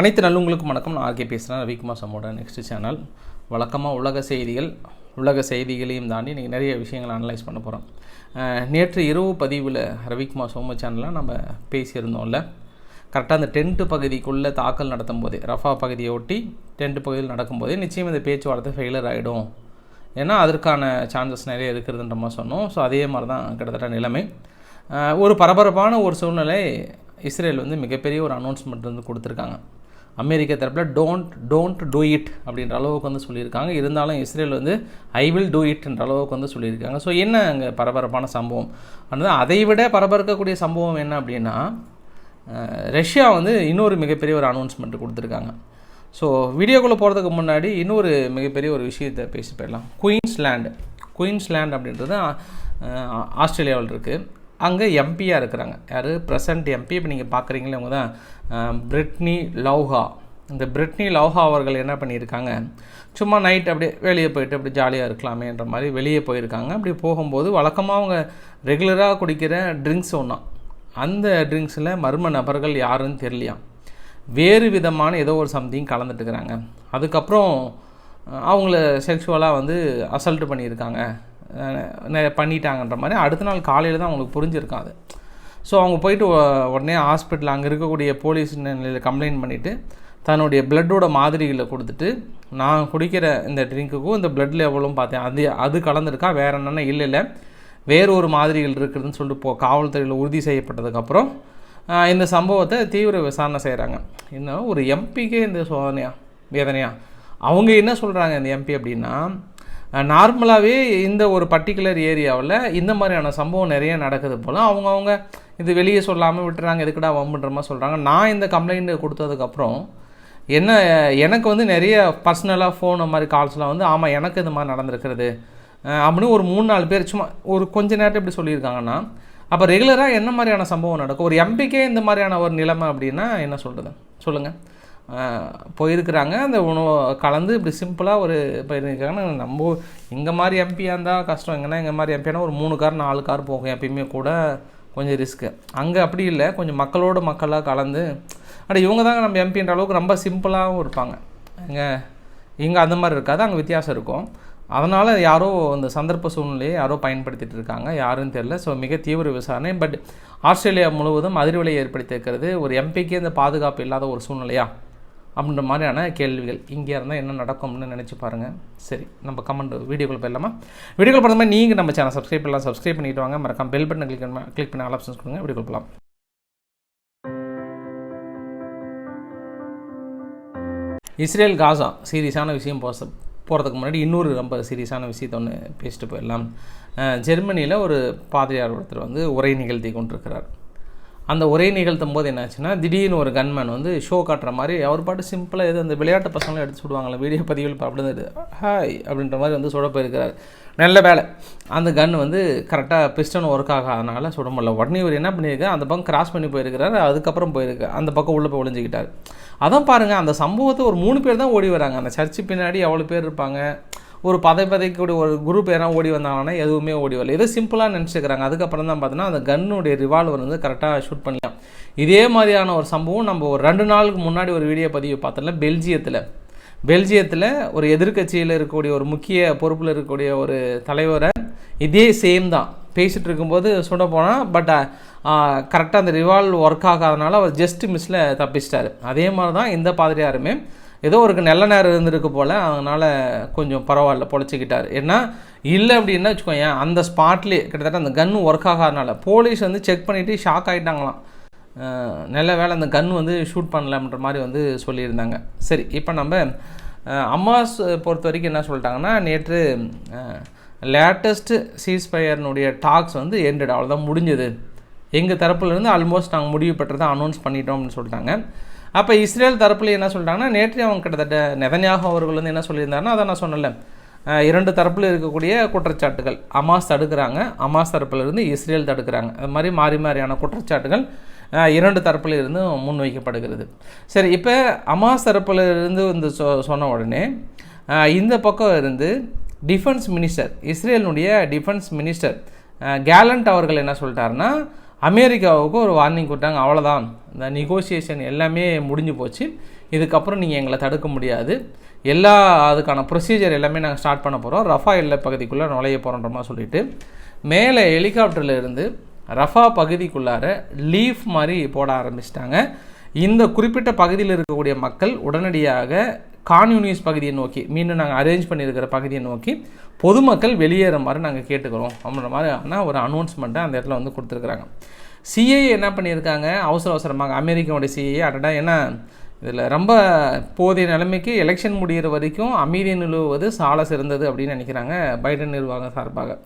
அனைத்து நல்லவங்களுக்கும் வணக்கம். நான் ஆர்கே பேசுகிறேன் ரவிக்குமார் சமோட நெக்ஸ்ட் சேனல். வழக்கமாக உலக செய்திகள் உலக செய்திகளையும் தாண்டி இன்றைக்கி நிறைய விஷயங்களை அனலைஸ் பண்ண போகிறோம் நேற்று இரவு பதிவில் ரவிக்குமார் சோம சேனலில் நம்ம பேசியிருந்தோம்ல. கரெக்டாக அந்த டென்ட்டு பகுதிக்குள்ளே தாக்கல் நடத்தும் போதே ரஃபா பகுதியை ஒட்டி டென்ட்டு பகுதியில் நடக்கும்போது நிச்சயம் இந்த பேச்சுவார்த்தை ஃபெயிலர் ஆகிடும் ஏன்னா அதற்கான சான்சஸ் நிறைய இருக்கிறதுன்ற மாதிரி சொன்னோம். ஸோ அதே மாதிரி தான் கிட்டத்தட்ட நிலைமை. ஒரு பரபரப்பான ஒரு சூழ்நிலை இஸ்ரேல் வந்து மிகப்பெரிய ஒரு அனௌன்ஸ்மெண்ட் வந்து கொடுத்துருக்காங்க. அமெரிக்க தரப்பில் டோன்ட் டோன்ட் டூ இட் அப்படின்ற அளவுக்கு வந்து சொல்லியிருக்காங்க. இருந்தாலும் இஸ்ரேல் வந்து ஐ வில் டூ இட்ன்ற அளவுக்கு வந்து சொல்லியிருக்காங்க. ஸோ என்ன அங்கே பரபரப்பான சம்பவம்? ஆனால் அதை விட பரபரக்கக்கூடிய சம்பவம் என்ன அப்படின்னா ரஷ்யா வந்து இன்னொரு மிகப்பெரிய ஒரு அனௌன்ஸ்மெண்ட் கொடுத்துருக்காங்க. ஸோ வீடியோக்குள்ளே போகிறதுக்கு முன்னாடி இன்னொரு மிகப்பெரிய ஒரு விஷயத்தை பேசி போயிடலாம். குயின்ஸ்லேண்டு குயின்ஸ்லேண்ட் அப்படின்றது ஆஸ்திரேலியாவில் இருக்குது அங்கே எம்பியாக இருக்கிறாங்க. யார்? ப்ரெசண்ட் எம்பி இப்போ நீங்கள் பார்க்குறீங்களே அவங்க தான் பிரிட்னி லவ்ஹா இந்த பிரிட்னி லவ்ஹா அவர்கள் என்ன பண்ணியிருக்காங்க? சும்மா நைட் அப்படியே வெளியே போயிட்டு அப்படி ஜாலியாக இருக்கலாமேன்ற மாதிரி வெளியே போயிருக்காங்க. அப்படி போகும்போது வழக்கமாக அவங்க ரெகுலராக குடிக்கிற ட்ரிங்க்ஸ் ஒன்றா அந்த ட்ரிங்க்ஸில் மர்ம நபர்கள் யாருன்னு தெரியலையாம் வேறு விதமான ஏதோ ஒரு சம்திங் கலந்துட்டுக்கிறாங்க அதுக்கப்புறம் அவங்கள செக்ஷுவலாக வந்து அசல்ட் பண்ணியிருக்காங்க. பண்ணிட்டாங்கன்ற மாதிரி அடுத்த நாள் காலையில் தான் அவங்களுக்கு புரிஞ்சிருக்காது ஸோ அவங்க போயிட்டு உடனே ஹாஸ்பிட்டல் அங்கே இருக்கக்கூடிய போலீஸ் நிலையில் கம்ப்ளைண்ட் பண்ணிவிட்டு தன்னுடைய பிளட்டோட மாதிரிகளை கொடுத்துட்டு நான் குடிக்கிற இந்த ட்ரிங்க்குக்கும் இந்த பிளட் லெவலும் பார்த்தேன். அது அது கலந்துருக்கா? வேறு என்னென்ன? இல்லை இல்லை. வேறு ஒரு மாதிரிகள் இருக்குதுன்னு சொல்லிட்டு போ காவல்துறையில் உறுதி செய்யப்பட்டதுக்கப்புறம் இந்த சம்பவத்தை தீவிர விசாரணை செய்கிறாங்க இன்னும் ஒரு எம்பிக்கே இந்த சோதனையா வேதனையா? அவங்க என்ன சொல்கிறாங்க இந்த எம்பி அப்படின்னா நார்மலாகவே இந்த ஒரு பர்டிகுலர் ஏரியாவில் இந்த மாதிரியான சம்பவம் நிறைய நடக்குது போல். அவங்கவுங்க இது வெளியே சொல்லாமல் விட்டுறாங்க எதுக்குடா வம்புன்ற மாதிரி சொல்கிறாங்க நான் இந்த கம்ப்ளைண்ட் கொடுத்ததுக்கப்புறம் என்ன எனக்கு வந்து நிறைய பர்சனலாக ஃபோன் மாதிரி கால்ஸ்லாம் வந்து ஆமாம் எனக்கு இது மாதிரி நடந்திருக்கிறது. அப்படின்னு ஒரு மூணு நாலு பேர் சும்மா ஒரு கொஞ்ச நேரத்தை இப்படி சொல்லியிருக்காங்கன்னா அப்போ ரெகுலராக என்ன மாதிரியான சம்பவம் நடக்கும்? ஒரு எம்பிக்கே இந்த மாதிரியான ஒரு நிலைமை அப்படின்னா என்ன சொல்கிறது சொல்லுங்கள் போயிருக்கிறாங்க. அந்த உணவு கலந்து இப்படி சிம்பிளாக ஒரு போயிருக்காங்க நம்ம இங்கே மாதிரி எம்பியாக இருந்தால் கஷ்டம். எங்கன்னா எங்கள் மாதிரி எம்பியானா ஒரு மூணு கார் நாலு கார் போகும் எப்பயுமே கூட. கொஞ்சம் ரிஸ்க்கு அங்கே அப்படி இல்லை. கொஞ்சம் மக்களோட மக்களாக கலந்து. அட இவங்க தாங்க நம்ம எம்பின்ற அளவுக்கு ரொம்ப சிம்பிளாகவும் இருப்பாங்க. இங்கே இங்கே அந்த மாதிரி இருக்காது. அங்கே வித்தியாசம் இருக்கும். அதனால் யாரோ அந்த சந்தர்ப்ப சூழ்நிலையை யாரோ பயன்படுத்திகிட்டு இருக்காங்க. யாருன்னு தெரில ஸோ மிக தீவிர விசாரணை. பட் ஆஸ்திரேலியா முழுவதும் அதிர்வலையை ஏற்படுத்தியிருக்கிறது ஒரு எம்பிக்கே இந்த பாதுகாப்பு இல்லாத ஒரு சூழ்நிலையா? அப்படின்ற மாதிரியான கேள்விகள் இங்கே இருந்தால் என்ன நடக்கும்னு நினச்சி பாருங்கள் சரி நம்ம கமெண்ட் வீடியோக்குள்ள போயிடலாமா? வீடியோக்குள்ள போகிற மாதிரி நீங்கள் நம்ம சேனல் சப்ஸ்கிரைப் பண்ணலாம். சப்ஸ்கிரைப் பண்ணிட்டு வாங்க. மறக்காம பெல் பட்டன் கிளிக் பண்ணி கிளிக் பண்ணி ஆல் ஆப்ஷன்ஸ் கொடுங்க. வீடியோக்குள்ள போகலாம் இஸ்ரேல் காசா சீரியஸான விஷயம் போச போகிறதுக்கு முன்னாடி இன்னொரு ரொம்ப சீரியஸான விஷயத்தை ஒன்று பேசிட்டு போயிடலாம். ஜெர்மனியில் ஒரு பாதிரியார் ஒருத்தர் வந்து உரை நிகழ்த்தி கொண்டிருக்கிறார். அந்த ஒரே நிகழ்த்தும் போது என்னாச்சுன்னா திடீர்னு ஒரு கன்மேன் வந்து ஷோ காட்டுற மாதிரி அவர் பாட்டு சிம்பிளாக எது அந்த விளையாட்டு பசங்களும் எடுத்து சுடுவாங்களே வீடியோ பதிவில் அப்படின்னு ஹாய் அப்படின்ற மாதிரி வந்து சுட போயிருக்கிறார். நல்ல வேலை. அந்த கன் வந்து கரெக்டாக பிஸ்டன் ஒர்க் ஆகாதனால சுட முடியல. உடனே இவர் என்ன பண்ணியிருக்காரு? அந்த பக்கம் கிராஸ் பண்ணி போயிருக்கிறாரு. அதுக்கப்புறம் போயிருக்கு. அந்த பக்கம் உள்ளே போய் ஒளிஞ்சிக்கிட்டார். அதான் பாருங்கள் அந்த சம்பவத்தை ஒரு மூணு பேர் தான் ஓடி வராங்க. அந்த சர்ச்சு பின்னாடி எவ்வளோ பேர் இருப்பாங்க? ஒரு பதை பதைக்கூடிய ஒரு குரூப் யாராவது ஓடி வந்தாங்கன்னா எதுவுமே ஓடி வரல. ஏதோ சிம்பிளாக நினச்சிக்கிறாங்க. அதுக்கப்புறம் தான் பார்த்தீங்கன்னா அந்த கன்னுடைய ரிவால்வர் வந்து கரெக்டாக ஷூட் பண்ணலாம் இதே மாதிரியான ஒரு சம்பவம் நம்ம ஒரு ரெண்டு நாளுக்கு முன்னாடி ஒரு வீடியோ பதிவு பார்த்தோம்ல பெல்ஜியத்தில். பெல்ஜியத்தில் ஒரு எதிர்க்கட்சியில் இருக்கக்கூடிய ஒரு முக்கிய பொறுப்பில் இருக்கக்கூடிய ஒரு தலைவரை இதே சேம் தான். பேசிகிட்டு இருக்கும்போது சுட போனால் பட் கரெக்டாக அந்த ரிவால்வ் ஒர்க் ஆகாதனால அவர் ஜஸ்ட் மிஸ்ஸில் தப்பிச்சிட்டாரு. அதே மாதிரி தான் இந்த பாதிரியாருமே ஏதோ ஒரு நல்ல நேரம் இருந்திருக்கு போல் அதனால் கொஞ்சம் பரவாயில்ல பொழைச்சிக்கிட்டார். ஏன்னா இல்லை அப்படின்னா வச்சுக்கோங்க அந்த ஸ்பாட்லேயே கிட்டத்தட்ட அந்த கன் ஒர்க் ஆகாதனால போலீஸ் வந்து செக் பண்ணிவிட்டு ஷாக் ஆகிட்டாங்களாம் நல்ல வேளை அந்த கன் வந்து ஷூட் பண்ணலாம்ன்ற மாதிரி வந்து சொல்லியிருந்தாங்க. சரி இப்போ நம்ம அம்மாஸ் பொறுத்த வரைக்கும் என்ன சொல்லிட்டாங்கன்னா நேற்று லேட்டஸ்ட்டு சீஸ்பயர்னுடைய டாக்ஸ் வந்து எண்டட் அவ்வளோதான் முடிஞ்சது. எங்கள் தரப்புலேருந்து ஆல்மோஸ்ட் நாங்கள் முடிவு பெற்றதை அனௌன்ஸ் பண்ணிட்டோம் அப்படின்னு சொல்லிட்டாங்க. அப்போ இஸ்ரேல் தரப்புல என்ன சொல்லிட்டாங்கன்னா நேற்று அவங்க கிட்டத்தட்ட நெதன்யாக அவர்கள் வந்து என்ன சொல்லியிருந்தாருன்னா அதை நான் சொன்னல இரண்டு தரப்பில் இருக்கக்கூடிய குற்றச்சாட்டுகள். அமாஸ் தடுக்கிறாங்க. அமாஸ் தரப்பிலிருந்து இஸ்ரேல் தடுக்கிறாங்க. அது மாதிரி மாறி மாறியான குற்றச்சாட்டுகள் இரண்டு தரப்பில் இருந்து முன்வைக்கப்படுகிறது. சரி இப்போ அமாஸ் தரப்பில் இருந்து வந்து சொ சொன்ன உடனே இந்த பக்கம் இருந்து டிஃபென்ஸ் மினிஸ்டர் இஸ்ரேலினுடைய டிஃபென்ஸ் மினிஸ்டர் கேலண்ட் அவர்கள் என்ன சொல்லிட்டாருன்னா அமெரிக்காவுக்கு ஒரு வார்னிங் கொடுத்தாங்க. அவ்வளோதான் இந்த நெகோசியேஷன் எல்லாமே முடிஞ்சு போச்சு. இதுக்கப்புறம் நீங்கள் எங்களை தடுக்க முடியாது. எல்லா அதுக்கான ப்ரொசீஜர் எல்லாமே நாங்கள் ஸ்டார்ட் பண்ண போகிறோம் ரஃபா எல்லை பகுதிக்குள்ளே நுழைய போகிறோன்ற மாதிரி சொல்லிட்டு மேலே ஹெலிகாப்டரில் இருந்து ரஃபா பகுதிக்குள்ளார லீஃப் மாதிரி போட ஆரம்பிச்சிட்டாங்க. இந்த குறிப்பிட்ட பகுதியில் இருக்கக்கூடிய மக்கள் உடனடியாக கான்யூனிஸ் பகுதியை நோக்கி மீண்டும் நாங்கள் அரேஞ்ச் பண்ணியிருக்கிற பகுதியை நோக்கி பொதுமக்கள் வெளியேற மாதிரி நாங்கள் கேட்டுக்கிறோம். அப்படின்ற மாதிரி ஆனால் ஒரு அனௌன்ஸ்மெண்ட்டை அந்த இடத்துல வந்து கொடுத்துருக்குறாங்க. சிஏஏ என்ன பண்ணியிருக்காங்க? அவசர அவசரமாக அமெரிக்காவோட சிஏஏ அடடா ஏன்னா இதில் ரொம்ப போதிய நிலைமைக்கு எலெக்ஷன் முடிகிற வரைக்கும் அமைதியை நிலவுவது சால சிறந்தது அப்படின்னு நினைக்கிறாங்க பைடன் நிர்வாகம் சார்பாக.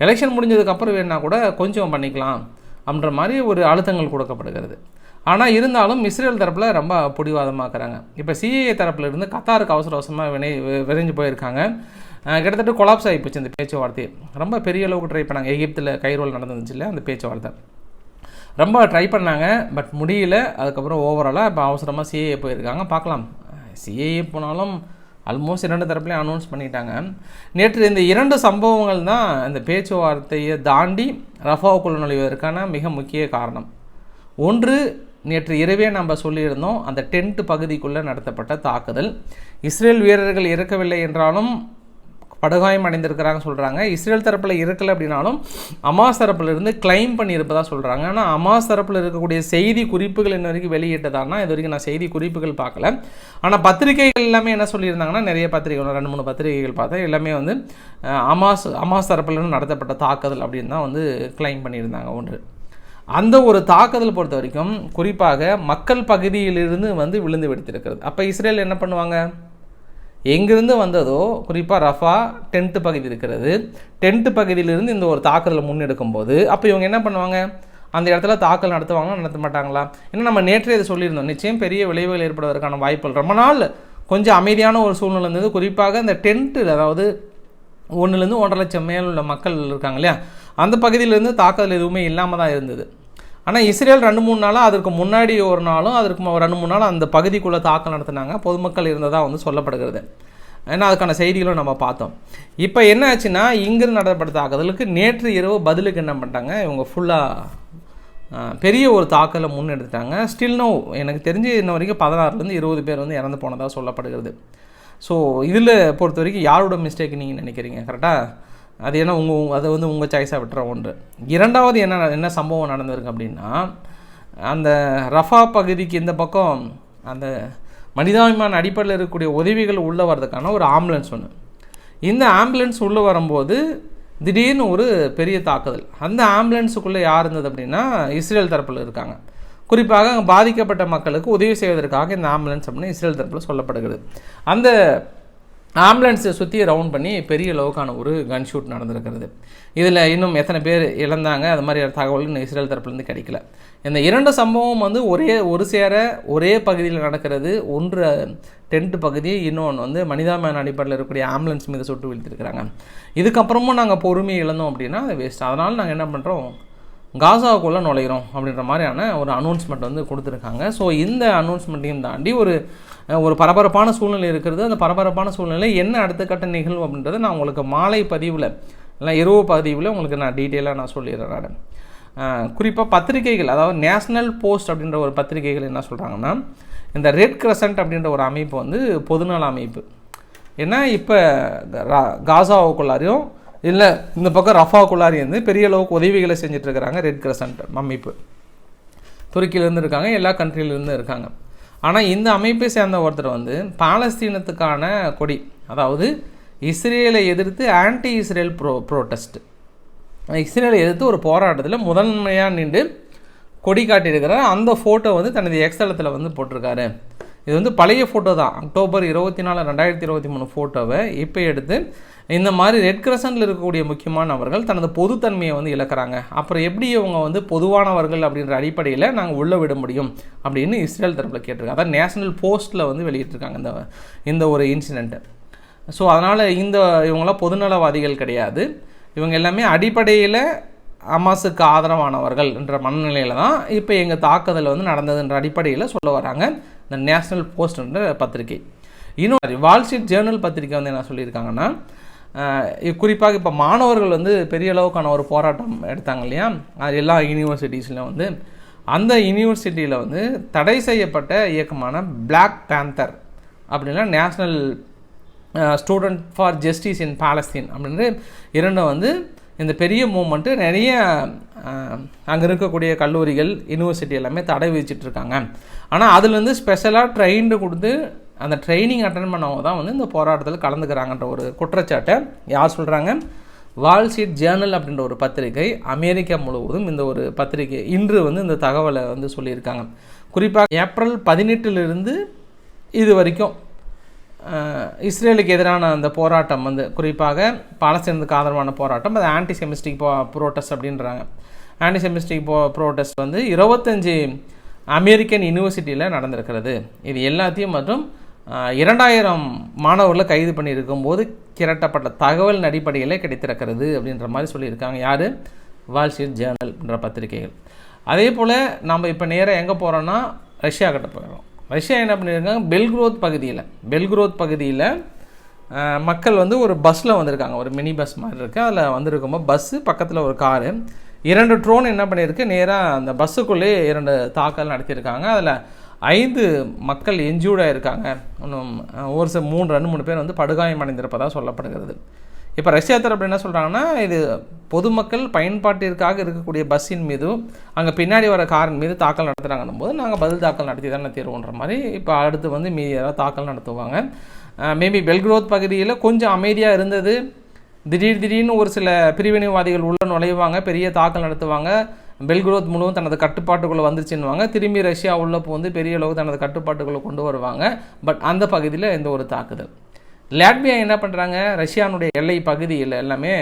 எலெக்ஷன் முடிஞ்சதுக்கப்புறம் வேணால் கூட கொஞ்சம் பண்ணிக்கலாம் அப்படின்ற மாதிரி ஒரு அழுத்தங்கள் கொடுக்கப்படுகிறது. ஆனால் இருந்தாலும் இஸ்ரேல் தரப்பில் ரொம்ப பிடிவாதமாக்குறாங்க. இப்போ சிஏஏ தரப்பில் இருந்து கத்தாருக்கு அவசர அவசரமாக வினை விரைஞ்சு போயிருக்காங்க. கிட்டத்தட்ட கொலாப்ஸ் ஆகி போச்சு இந்த பேச்சுவார்த்தை. ரொம்ப பெரிய அளவுக்கு ட்ரை பண்ணாங்க. எகிப்தில் கைரோல் நடந்துச்சு அந்த பேச்சுவார்த்தை. ரொம்ப ட்ரை பண்ணாங்க பட் முடியல. அதுக்கப்புறம் ஓவராலாக இப்போ அவசரமாக சிஏஏ போயிருக்காங்க. பார்க்கலாம். சிஏஏ போனாலும் ஆல்மோஸ்ட் இரண்டு தரப்புலையும் அனௌன்ஸ் பண்ணிட்டாங்க. நேற்று இந்த இரண்டு சம்பவங்கள் தான் இந்த பேச்சுவார்த்தையை தாண்டி ரஃபாவுக்குள் நுழைவதற்கான மிக முக்கிய காரணம். ஒன்று நேற்று இரவே நம்ம சொல்லியிருந்தோம் அந்த டென்ட் பகுதிக்குள்ளே நடத்தப்பட்ட தாக்குதல். இஸ்ரேல் வீரர்கள் இறக்கவில்லை என்றாலும் படுகாயம் அடைந்திருக்கிறாங்க சொல்கிறாங்க இஸ்ரேல் தரப்பில் இருக்கலை அப்படின்னாலும் அமாஸ் தரப்பில் இருந்து கிளைம் பண்ணியிருப்பதாக சொல்கிறாங்க ஆனால் அமாஸ் தரப்பில் இருக்கக்கூடிய செய்தி குறிப்புகள் இன்ன வரைக்கும் வெளியிட்டதானா இது வரைக்கும் நான் செய்தி குறிப்புகள் பார்க்கல. ஆனால் பத்திரிகைகள் எல்லாமே என்ன சொல்லியிருந்தாங்கன்னா நிறைய பத்திரிகைகள் ரெண்டு மூணு பத்திரிகைகள் பார்த்தேன். எல்லாமே வந்து அமாஸ் அமாஸ் தரப்பிலிருந்து நடத்தப்பட்ட தாக்குதல் அப்படின்னு தான் வந்து கிளைம் பண்ணியிருந்தாங்க ஒன்று. அந்த ஒரு தாக்குதல் பொறுத்த வரைக்கும் குறிப்பாக மக்கள் பகுதியிலிருந்து வந்து விழுந்து வெடித்திருக்கிறது. அப்போ இஸ்ரேல் என்ன பண்ணுவாங்க? எங்கிருந்து வந்ததோ குறிப்பாக ரஃபா டென்த்து பகுதி இருக்கிறது டென்த்து பகுதியிலிருந்து இந்த ஒரு தாக்குதலை முன்னெடுக்கும் போது அப்போ இவங்க என்ன பண்ணுவாங்க? அந்த இடத்துல தாக்கல் நடத்துவாங்களா நடத்த மாட்டாங்களா? ஏன்னா நம்ம நேற்றே இதை சொல்லியிருந்தோம். நிச்சயம் பெரிய விளைவுகள் ஏற்படுவதற்கான வாய்ப்புகள் ரொம்ப நாள் கொஞ்சம் அமைதியான ஒரு சூழ்நிலை இருந்தது. குறிப்பாக இந்த டென்ட்டில் அதாவது ஒன்றுலேருந்து ஒன்றரை லட்சம் மேல் உள்ள மக்கள் இருக்காங்க இல்லையா? அந்த பகுதியிலேருந்து தாக்குதல் எதுவுமே இல்லாமல் தான் இருந்தது. ஆனால் இஸ்ரேல் ரெண்டு மூணு நாளாக அதற்கு முன்னாடி ஒரு நாளும் அதற்கு ரெண்டு மூணு நாள் அந்த பகுதிக்குள்ளே தாக்கல் நடத்தினாங்க. பொதுமக்கள் இருந்ததாக வந்து சொல்லப்படுகிறது. ஏன்னா அதுக்கான செய்திகளும் நம்ம பார்த்தோம். இப்போ என்ன ஆச்சுன்னா இங்கிருந்து நடத்தப்பட்ட தாக்குதலுக்கு நேற்று இரவு பதிலுக்கு என்ன பண்ணிட்டாங்க இவங்க ஃபுல்லாக பெரிய ஒரு தாக்கலை முன்னெடுத்துட்டாங்க. ஸ்டில் நோ எனக்கு தெரிஞ்சு இன்ன வரைக்கும் பதினாறுலேருந்து இருபது பேர் வந்து இறந்து போனதாக சொல்லப்படுகிறது. ஸோ இதில் பொறுத்த வரைக்கும் யாரோட மிஸ்டேக் நீங்கள் நினைக்கிறீங்க? கரெக்டாக அது ஏன்னா உங்கள் அதை வந்து உங்கள் சாய்ஸாக விட்டுற ஒன்று. இரண்டாவது என்ன என்ன சம்பவம் நடந்திருக்கு அப்படின்னா அந்த ரஃபா பகுதிக்கு இந்த பக்கம் அந்த மனிதாபிமான அடிப்படையில் இருக்கக்கூடிய உதவிகள் உள்ளே வர்றதுக்கான ஒரு ஆம்புலன்ஸ் ஒன்று இந்த ஆம்புலன்ஸ் உள்ளே வரும்போது திடீர்னு ஒரு பெரிய தாக்குதல். அந்த ஆம்புலன்ஸுக்குள்ளே யார் இருந்தது அப்படின்னா இஸ்ரேல் தரப்பில் இருக்காங்க. குறிப்பாக பாதிக்கப்பட்ட மக்களுக்கு உதவி செய்வதற்காக இந்த ஆம்புலன்ஸ் அப்படின்னு இஸ்ரேல் தரப்பில் சொல்லப்படுகிறது. அந்த ஆம்புலன்ஸை சுற்றி ரவுண்ட் பண்ணி பெரிய அளவுக்கான ஒரு கன் ஷூட் நடந்திருக்கிறது. இதில் இன்னும் எத்தனை பேர் இழந்தாங்க அது மாதிரி தகவல் இன்னும் இஸ்ரேல் தரப்புலேருந்து கிடைக்கல. இந்த இரண்டு சம்பவம் வந்து ஒரே ஒரு சேர ஒரே பகுதியில் நடக்கிறது. ஒன்று டென்ட் பகுதி இன்னொன்று வந்து மனிதாபிமான அடிப்படையில் இருக்கக்கூடிய ஆம்புலன்ஸ் மீது சுட்டு வீழ்த்திருக்கிறாங்க. இதுக்கப்புறமும் நாங்கள் பொறுமையை இழந்தோம் அப்படின்னா அது வேஸ்ட் அதனால் நாங்கள் என்ன பண்ணுறோம் காசாவுக்குள்ளே நுழையிறோம் அப்படின்ற மாதிரியான ஒரு அனௌன்ஸ்மெண்ட் வந்து கொடுத்துருக்காங்க. ஸோ இந்த அனௌன்ஸ்மெண்ட்டையும் தாண்டி ஒரு ஒரு பரபரப்பான சூழ்நிலை இருக்கிறது. அந்த பரபரப்பான சூழ்நிலை என்ன அடுத்த கட்ட நிகழ்வு அப்படின்றத நான் உங்களுக்கு மாலை பதிவில் இல்லை இரவு பதிவில் உங்களுக்கு நான் டீட்டெயிலாக நான் சொல்லிடுறேன் நான் குறிப்பாக பத்திரிகைகள் அதாவது நேஷ்னல் போஸ்ட் அப்படின்ற ஒரு பத்திரிகைகள் என்ன சொல்கிறாங்கன்னா இந்த ரெட் கிரசன்ட் அப்படின்ற ஒரு அமைப்பு வந்து பொதுநல அமைப்பு. ஏன்னா இப்போ காசாவுக்குள்ளாரையும் இல்லை இந்த பக்கம் ரஃபாவுக்குள்ளாரையும் வந்து பெரிய அளவுக்கு உதவிகளை செஞ்சிட்டுருக்குறாங்க ரெட் கிரசன்ட் அமைப்பு. துருக்கியிலேருந்து இருக்காங்க எல்லா கண்ட்ரியிலேருந்து இருக்காங்க. ஆனால் இந்த அமைப்பை சேர்ந்த ஒருத்தர் வந்து பாலஸ்தீனத்துக்கான கொடி அதாவது இஸ்ரேலை எதிர்த்து ஆன்டி இஸ்ரேல் ப்ரோ ப்ரோட்டஸ்ட் இஸ்ரேலை எதிர்த்து ஒரு போராட்டத்தில் முதன்மையாக நின்று கொடி காட்டியிருக்கிறார். அந்த ஃபோட்டோ வந்து தனது எக்ஸ்தலத்தில் வந்து போட்டிருக்காரு. இது வந்து பழைய ஃபோட்டோ தான். அக்டோபர் இருபத்தி நாலு ரெண்டாயிரத்தி இருபத்தி மூணு ஃபோட்டோவை இப்போ எடுத்து இந்த மாதிரி ரெட் கிரசன்ட்ல இருக்கக்கூடிய முக்கியமான அவர்கள் தனது பொதுத்தன்மையை வந்து இழக்கிறாங்க. அப்புறம் எப்படி இவங்க வந்து பொதுவானவர்கள் அப்படின்ற அடிப்படையில் நாங்கள் உள்ளே விட முடியும் அப்படின்னு இஸ்ரேல் தரப்பில் கேட்டிருக்காங்க. அதான் நேஷனல் போஸ்ட்டில் வந்து வெளியிட்டிருக்காங்க இந்த இந்த ஒரு இன்சிடெண்ட்டு ஸோ அதனால் இந்த இவங்களாம் பொதுநலவாதிகள் கிடையாது. இவங்க எல்லாமே அடிப்படையில் அமாஸுக்கு ஆதரவானவர்கள் என்ற மனநிலையில் தான் இப்போ எங்கள் தாக்குதல் வந்து நடந்ததுன்ற அடிப்படையில் சொல்ல வராங்க. இந்த நேஷ்னல் போஸ்ட் என்ற பத்திரிகை இன்னொரு வால் ஸ்ட்ரீட் ஜேர்னல் பத்திரிக்கை வந்து என்ன சொல்லியிருக்காங்கன்னா குறிப்பாக இப்போ மாணவர்கள் வந்து பெரிய அளவுக்கான ஒரு போராட்டம் எடுத்தாங்க இல்லையா? அது எல்லா யூனிவர்சிட்டிஸ்லையும் வந்து அந்த யூனிவர்சிட்டியில் வந்து தடை செய்யப்பட்ட இயக்கமான பிளாக் பேந்தர் அப்படின்னா national student for justice in Palestine அப்படின்னு இரண்டும் வந்து இந்த பெரிய மூமெண்ட்டு நிறைய அங்கே இருக்கக்கூடிய கல்லூரிகள் யூனிவர்சிட்டி எல்லாமே தடை விதிச்சிட்ருக்காங்க. ஆனால் அதுலேருந்து ஸ்பெஷலாக ட்ரெயின்டு கொடுத்து அந்த ட்ரைனிங் அட்டன் பண்ணவங்க தான் வந்து இந்த போராட்டத்தில் கலந்துக்கிறாங்கன்ற ஒரு குற்றச்சாட்டை யார் சொல்கிறாங்க வால் ஸ்ட்ரீட் ஜேர்னல் அப்படின்ற ஒரு பத்திரிகை அமெரிக்கா முழுவதும் இந்த ஒரு பத்திரிகை இன்று வந்து இந்த தகவலை வந்து சொல்லியிருக்காங்க. குறிப்பாக ஏப்ரல் பதினெட்டுலேருந்து இது வரைக்கும் இஸ்ரேலுக்கு எதிரான அந்த போராட்டம் வந்து குறிப்பாக பாலஸ்தீனத்துக்கு ஆதரவான போராட்டம் அது ஆன்டி செமிஸ்டிக் போ ப்ரோட்டஸ்ட் அப்படின்றாங்க. ஆன்டி செமிஸ்டிக் போ ப்ரோட்டஸ்ட் வந்து இருபத்தஞ்சி அமெரிக்கன் யூனிவர்சிட்டியில் நடந்திருக்கிறது. இது எல்லாத்தையும் மற்றும் இரண்டாயிரம் மாணவர்களை கைது பண்ணியிருக்கும் போது திரட்டப்பட்ட தகவல் அடிப்படையில் கிடைத்திருக்கிறது அப்படின்ற மாதிரி சொல்லியிருக்காங்க. யார்? வால்ஸ்ட்ரீட் ஜேர்னல்ன்ற பத்திரிகைகள். அதே போல் நம்ம இப்போ நேராக எங்கே போகிறோன்னா ரஷ்யா கிட்ட போயிடும் ரஷ்யா என்ன பண்ணியிருக்காங்க பெல்க்ரோத் பகுதியில் பெல்க்ரோத் பகுதியில் மக்கள் வந்து ஒரு பஸ்ஸில் வந்திருக்காங்க. ஒரு மினி பஸ் மாதிரி இருக்குது அதில் வந்திருக்கும்போது பஸ்ஸு பக்கத்தில் ஒரு காரு இரண்டு ட்ரோன் என்ன பண்ணியிருக்கு நேராக அந்த பஸ்ஸுக்குள்ளேயே இரண்டு தாக்கல் நடத்தியிருக்காங்க. அதில் ஐந்து மக்கள் என்ஜூர்டாக இருக்காங்க ஒன்றும் ஒரு சில மூணு ரெண்டு மூணு பேர் வந்து படுகாயம் அடைந்திருப்பதாக சொல்லப்படுகிறது. இப்போ ரஷ்யா தரப்பு என்ன சொல்கிறாங்கன்னா இது பொதுமக்கள் பயன்பாட்டிற்காக இருக்கக்கூடிய பஸ்ஸின் மீதும் அங்கே பின்னாடி வர காரின் மீது தாக்கல் நடத்துகிறாங்கன்னும் போது நாங்கள் பதில் தாக்கல் நடத்தி தானே தீர்வோன்ற மாதிரி இப்போ அடுத்து வந்து மீதி ஏதாவது தாக்கல் நடத்துவாங்க. மேபி பெல்க்ரோத் பகுதியில் கொஞ்சம் அமைதியாக இருந்தது. திடீர் திடீர்னு ஒரு சில பிரிவினைவாதிகள் உள்ள நுழைவாங்க பெரிய தாக்கல் நடத்துவாங்க. பெல்க்ரோத் முழுவதும் தனது கட்டுப்பாட்டுக்குள்ளே வந்துருச்சுன்னுவாங்க. திரும்பி ரஷ்யா உள்ள வந்து பெரிய அளவு தனது கட்டுப்பாட்டுக்குள்ளே கொண்டு வருவாங்க. பட் அந்த பகுதியில் எந்த ஒரு தாக்குதல். லாட்பியா என்ன பண்ணுறாங்க ரஷ்யானுடைய எல்லை பகுதியில் எல்லாமே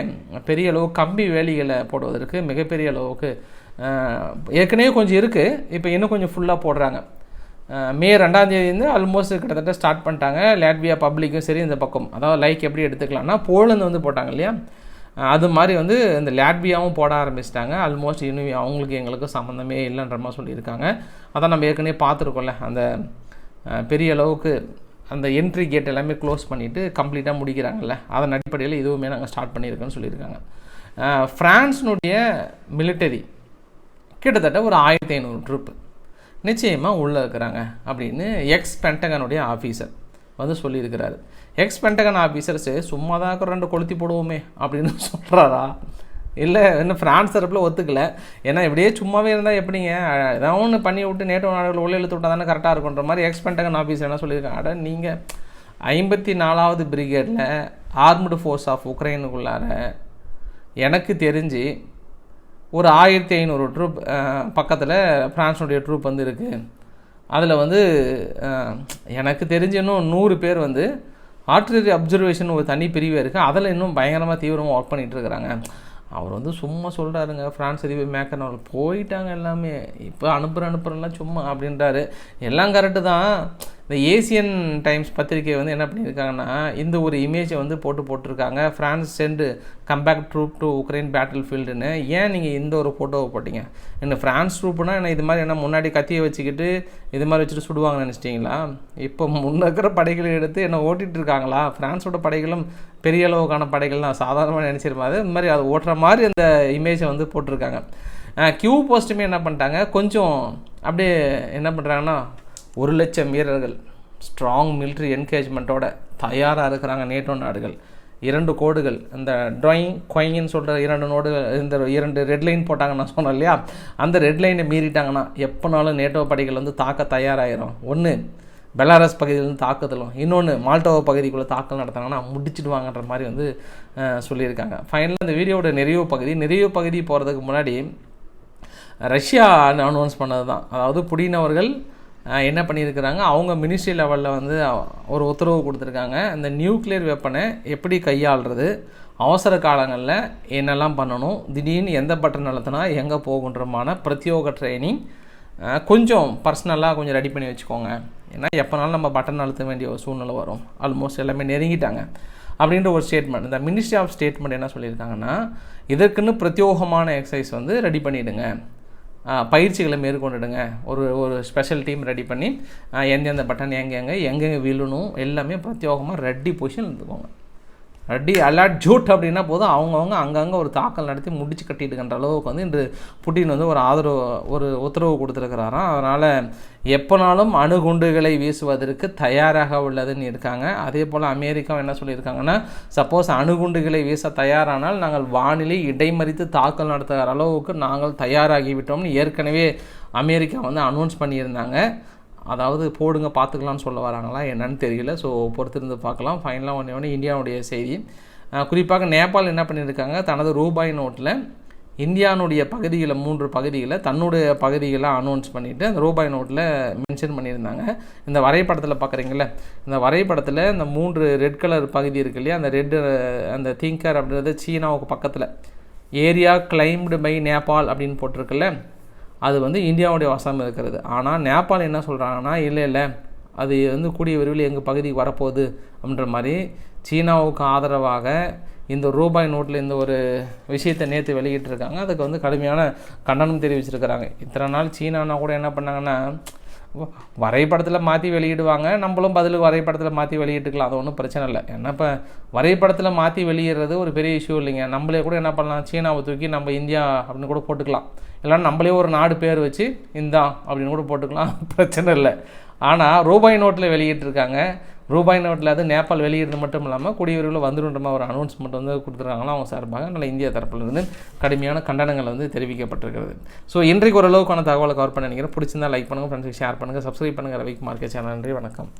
பெரிய அளவு கம்பி வேலிகளை போடுவதற்கு மிகப்பெரிய அளவுக்கு ஏற்கனவே கொஞ்சம் இருக்குது இப்போ இன்னும் கொஞ்சம் ஃபுல்லாக போடுறாங்க. மே ரெண்டாம் தேதி ஆல்மோஸ்ட் கிட்டத்தட்ட ஸ்டார்ட் பண்ணிட்டாங்க. லாட்வியா பப்ளிக்கும் சரி இந்த பக்கம். அதாவது லைக் எப்படி எடுத்துக்கலாம்னா போலந்து வந்து போட்டாங்க இல்லையா? அது மாதிரி வந்து இந்த லாட்வியாவும் போட ஆரம்பிச்சிட்டாங்க. ஆல்மோஸ்ட் இன்னும் அவங்களுக்கு எங்களுக்கும் சம்மந்தமே இல்லைன்ற மாதிரி சொல்லியிருக்காங்க. அதான் நம்ம ஏற்கனவே பார்த்துருக்கோம்ல அந்த பெரிய அளவுக்கு அந்த என்ட்ரி கேட் எல்லாமே க்ளோஸ் பண்ணிவிட்டு கம்ப்ளீட்டாக முடிக்கிறாங்கல்ல? அதன் அடிப்படையில் இதுவுமே நாங்கள் ஸ்டார்ட் பண்ணியிருக்கோன்னு சொல்லியிருக்காங்க. ஃப்ரான்ஸினுடைய மிலிட்டரி கிட்டத்தட்ட ஒரு ஆயிரத்தி ஐநூறு ட்ரூப்பு நிச்சயமாக உள்ளே இருக்கிறாங்க அப்படின்னு எக்ஸ் பென்டகனுடைய ஆஃபீஸர் வந்து சொல்லியிருக்கிறாரு. எக்ஸ் பென்டகன் ஆஃபீஸர்ஸு சும்மா தான் ரெண்டு கொளுத்தி போடுவோமே அப்படின்னு சொல்கிறாரா இல்லை இன்னும் ஃப்ரான்ஸ் தரப்பில் ஒத்துக்கல. ஏன்னா இப்படியே சும்மாவே இருந்தால் எப்படிங்க? ஏதாவது ஒன்று பண்ணி விட்டு நேட்டோ நாடுகள் உள்ள இழுத்து விட்டால் தானே கரெக்டாக இருக்குன்ற மாதிரி எக்ஸ் பென்டகன் ஆஃபீஸர் என்ன சொல்லியிருக்காங்க? அட நீங்கள் ஐம்பத்தி நாலாவது பிரிகேடில் ஆர்முடு ஃபோர்ஸ் ஆஃப் உக்ரைனுக்குள்ளார எனக்கு தெரிஞ்சு ஒரு ஆயிரத்தி ஐநூறு ட்ரூப் பக்கத்தில் ஃப்ரான்ஸுடைய ட்ரூப் வந்து இருக்குது அதில் வந்து எனக்கு தெரிஞ்ச இன்னும் நூறு பேர் வந்து ஆர்டிலரி அப்சர்வேஷன் ஒரு தனி பிரிவு இருக்குது அதில் இன்னும் பயங்கரமாக தீவிரமாக ஒர்க் பண்ணிகிட்டு இருக்கிறாங்க. அவர் வந்து சும்மா சொல்கிறாருங்க ஃப்ரான்ஸ் அதிபர் மேக்கன் அவர் போயிட்டாங்க எல்லாமே. இப்போ அனுப்புகிற அனுப்புகிறலாம் சும்மா அப்படின்றாரு. எல்லாம் கரெக்டு தான். இந்த ஏசியன் டைம்ஸ் பத்திரிகை வந்து என்ன பண்ணியிருக்காங்கன்னா இந்த ஒரு இமேஜை வந்து போட்டு போட்டிருக்காங்க. France sent combat troop to Ukraine battle ஃபீல்டுன்னு ஏன் நீங்கள் இந்த ஒரு ஃபோட்டோவை போட்டிங்க? என்ன ஃப்ரான்ஸ் ட்ரூப்னா என்ன? இது மாதிரி என்ன முன்னாடி கத்தியை வச்சுக்கிட்டு இது மாதிரி வச்சுட்டு சுடுவாங்கன்னு நினச்சிட்டிங்களா? இப்போ முன்னக்கிற இருக்கிற படைகளை எடுத்து என்ன ஓட்டிகிட்டு இருக்காங்களா? ஃப்ரான்ஸோட படைகளும் பெரிய அளவுக்கான படைகள் தான். சாதாரணமாக நினச்சிருப்பாது இந்த மாதிரி அதை ஓட்டுற மாதிரி அந்த இமேஜை வந்து போட்டிருக்காங்க. கியூ போஸ்ட்டுமே என்ன பண்ணிட்டாங்க? கொஞ்சம் அப்படியே என்ன பண்ணுறாங்கன்னா ஒரு லட்சம் வீரர்கள் ஸ்ட்ராங் மிலிட்ரி என்கேஜ்மெண்ட்டோட தயாராக இருக்கிறாங்க நேட்டோ நாடுகள். இரண்டு கோடுகள் இந்த ட்ராயிங் கொயின்னு சொல்கிற இரண்டு நோடுகள் இந்த இரண்டு ரெட் லைன் போட்டாங்கன்னு நான் சொன்னேன் இல்லையா? அந்த ரெட் லைனை மீறிட்டாங்கன்னா எப்போனாலும் நேட்டோ படைகள் வந்து தாக்க தயாராகிடும் ஒன்று பெலாரஸ் பகுதியிலேருந்து தாக்குதலும் இன்னொன்று மால்டோவா பகுதிக்குள்ளே தாக்கல் நடத்தினாங்கன்னா முடிச்சிடுவாங்கன்ற மாதிரி வந்து சொல்லியிருக்காங்க. ஃபைனலாக இந்த வீடியோட நிறைவு பகுதி நிறைவு பகுதி போகிறதுக்கு முன்னாடி ரஷ்யா அனௌன்ஸ் பண்ணது தான் அதாவது புடினவர்கள் அவர்கள் என்ன பண்ணியிருக்கிறாங்க? அவங்க மினிஸ்ட்ரி லெவலில் வந்து ஒரு உத்தரவு கொடுத்துருக்காங்க. இந்த நியூக்ளியர் வெப்பனை எப்படி கையாளுறது? அவசர காலங்களில் என்னெல்லாம் பண்ணணும்? திடீர்னு எந்த பட்டன் அழுத்தினா எங்கே போகுன்றமான பிரத்யோக ட்ரைனிங் கொஞ்சம் பர்சனலாக கொஞ்சம் ரெடி பண்ணி வச்சுக்கோங்க. ஏன்னா எப்போனாலும் நம்ம பட்டன் அழுத்த வேண்டிய ஒரு சூழ்நிலை வரும். ஆல்மோஸ்ட் எல்லாமே நெருங்கிட்டாங்க. அப்படின்ற ஒரு ஸ்டேட்மெண்ட் இந்த மினிஸ்ட்ரி ஆஃப் ஸ்டேட்மெண்ட் என்ன சொல்லியிருக்காங்கன்னா இதற்குன்னு பிரத்யோகமான எக்ஸசைஸ் வந்து ரெடி பண்ணிவிடுங்க பயிற்சிகளை மேற்கொண்டுடுங்க. ஒரு ஒரு ஸ்பெஷல் டீம் ரெடி பண்ணி எந்தெந்த பட்டன் எங்கெங்கே எங்கெங்கே விழணும் எல்லாமே பிரத்யோகமாக ரெடி பொசிஷன் இருந்துக்கோங்க ரெடி அலர்ட் ஜூட் அப்படின்னா போதும். அவங்கவுங்க அங்கங்கே ஒரு தாக்கல் நடத்தி முடிச்சு கட்டிட்டுக்கின்ற அளவுக்கு வந்து இன்று புட்டின் வந்து ஒரு ஆதரவு ஒரு உத்தரவு கொடுத்துருக்கிறாராம். அதனால் எப்போனாலும் அணுகுண்டுகளை வீசுவதற்கு தயாராக உள்ளதுன்னு இருக்காங்க. அதே போல் அமெரிக்காவும் என்ன சொல்லியிருக்காங்கன்னா சப்போஸ் அணுகுண்டுகளை வீச தயாரானால் நாங்கள் வானிலை இடைமறித்து தாக்கல் நடத்துகிற அளவுக்கு நாங்கள் தயாராகிவிட்டோம்னு ஏற்கனவே அமெரிக்கா வந்து அனௌன்ஸ் பண்ணியிருந்தாங்க. அதாவது போடுங்க பார்த்துக்கலாம்னு சொல்ல வராங்களா என்னன்னு தெரியல. ஸோ பொறுத்திருந்து பார்க்கலாம். ஃபைனலாக ஒன்று ஒன்று இந்தியாவுடைய செய்தி. குறிப்பாக நேபாள் என்ன பண்ணியிருக்காங்க? தனது ரூபாய் நோட்டில் இந்தியானுடைய பகுதிகளை மூன்று பகுதிகளை தன்னுடைய பகுதிகளை அனௌன்ஸ் பண்ணிவிட்டு அந்த ரூபாய் நோட்டில் மென்ஷன் பண்ணியிருந்தாங்க. இந்த வரைபடத்தில் பார்க்குறீங்களே இந்த வரைபடத்தில் இந்த மூன்று ரெட் கலர் பகுதி இருக்கு இல்லையா? அந்த ரெட்டு அந்த திங்கர் அப்படின்றது சீனாவுக்கு பக்கத்தில். ஏரியா கிளைம்டு பை நேபாள் அப்படின்னு போட்டிருக்குல்ல. அது வந்து இந்தியாவுடைய வசம் இருக்கிறது. ஆனால் நேபாள் என்ன சொல்கிறாங்கன்னா இல்லை இல்லை அது வந்து கூடிய விரைவில் எங்கள் பகுதிக்கு வரப்போகுது. அப்படின்ற மாதிரி சீனாவுக்கு ஆதரவாக இந்த ரூபாய் நோட்டில் இந்த ஒரு விஷயத்தை நேற்று வெளியிட்டிருக்காங்க. அதுக்கு வந்து கடுமையான கண்டனம் தெரிவிச்சிருக்கிறாங்க. இத்தனை நாள் சீனானா கூட என்ன பண்ணாங்கன்னா வரைபடத்தில் மாற்றி வெளியிடுவாங்க. நம்மளும் பதில் வரைபடத்தில் மாற்றி வெளியிட்டுக்கலாம். அது ஒன்றும் பிரச்சனை இல்லை. ஏன்னா இப்போ வரைபடத்தில் மாற்றி வெளியிடுறது ஒரு பெரிய இஷ்யூ இல்லைங்க. நம்மளே கூட என்ன பண்ணலாம்? சீனாவை தூக்கி நம்ம இந்தியா அப்படின்னு கூட போட்டுக்கலாம். இல்லைன்னா நம்மளே ஒரு நாடு பேர் வச்சு இந்தா அப்படின்னு கூட போட்டுக்கலாம். பிரச்சனை இல்லை. ஆனால் ரூபாய் நோட்டில் வெளியிட்டிருக்காங்க. ரூபாய் நோட்டில் அது நேபாள் வெளியிருந்து மட்டும் இல்லாமல் குடியுரிமையில் விரைவில் ஒரு அனௌன்ஸ்மெண்ட் வந்து கொடுத்துருக்காங்களா அவங்க சார்பாக அதனால் இந்தியா தரப்பிலிருந்து கடுமையான கண்டனங்கள் வந்து தெரிவிக்கப்பட்டிருக்கிறது. ஸோ இன்றைக்கு ஓரளவுக்கான தகவலை கவர் பண்ண நினைக்கிறேன். பிடிச்சிருந்தா லைக் பண்ணுங்கள் ஃப்ரெண்ட்ஸுக்கு ஷேர் பண்ணுங்கள் சப்ஸ்கிரைப் பண்ணுங்கள் ரவிக்குமார்க்கே சேனல் நன்றி வணக்கம்.